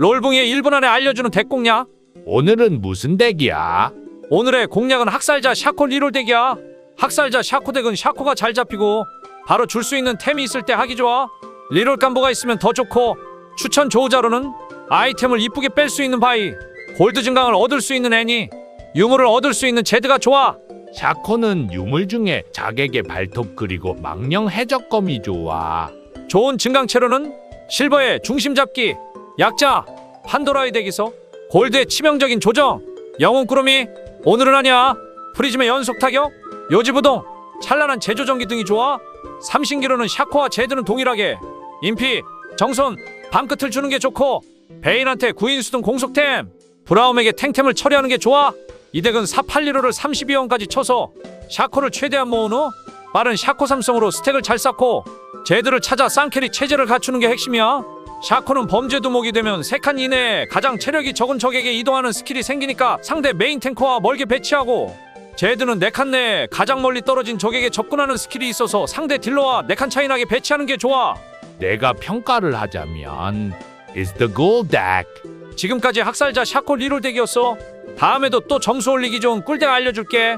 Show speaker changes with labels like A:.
A: 롤붕이의 1분 안에 알려주는 덱 공략
B: 오늘은 무슨 덱이야?
A: 오늘의 공략은 학살자 샤코 리롤 덱이야 학살자 샤코 덱은 샤코가 잘 잡히고 바로 줄 수 있는 템이 있을 때 하기 좋아 리롤 깜보가 있으면 더 좋고 추천 조우자로는 아이템을 이쁘게 뺄 수 있는 바이 골드 증강을 얻을 수 있는 애니 유물을 얻을 수 있는 제드가 좋아
B: 샤코는 유물 중에 자객의 발톱 그리고 망령 해적검이 좋아.
A: 좋은 증강체로는 실버의 중심 잡기, 약자, 판도라의 덱에서 골드의 치명적인 조정, 영웅 꾸러미, 오늘은 아니야, 프리즘의 연속 타격, 요지부동, 찬란한 제조전기 등이 좋아. 삼신기로는 샤코와 제드는 동일하게 인피, 정손, 밤끝을 주는 게 좋고 베인한테 구인수 등 공속템, 브라움에게 탱템을 처리하는 게 좋아. 이 덱은 481호를 32원까지 쳐서 샤코를 최대한 모은 후 빠른 샤코 삼성으로 스택을 잘 쌓고 제드를 찾아 쌍캐리 체제를 갖추는 게 핵심이야. 샤코는 범죄 두목이 되면 3칸 이내에 가장 체력이 적은 적에게 이동하는 스킬이 생기니까 상대 메인 탱커와 멀게 배치하고 제드는 4칸 내에 가장 멀리 떨어진 적에게 접근하는 스킬이 있어서 상대 딜러와 4칸 차이 나게 배치하는 게 좋아.
B: 내가 평가를 하자면 is the gold deck.
A: 지금까지 학살자 샤코 리롤 덱이었어. 다음에도 또 점수 올리기 좋은 꿀덱 알려줄게.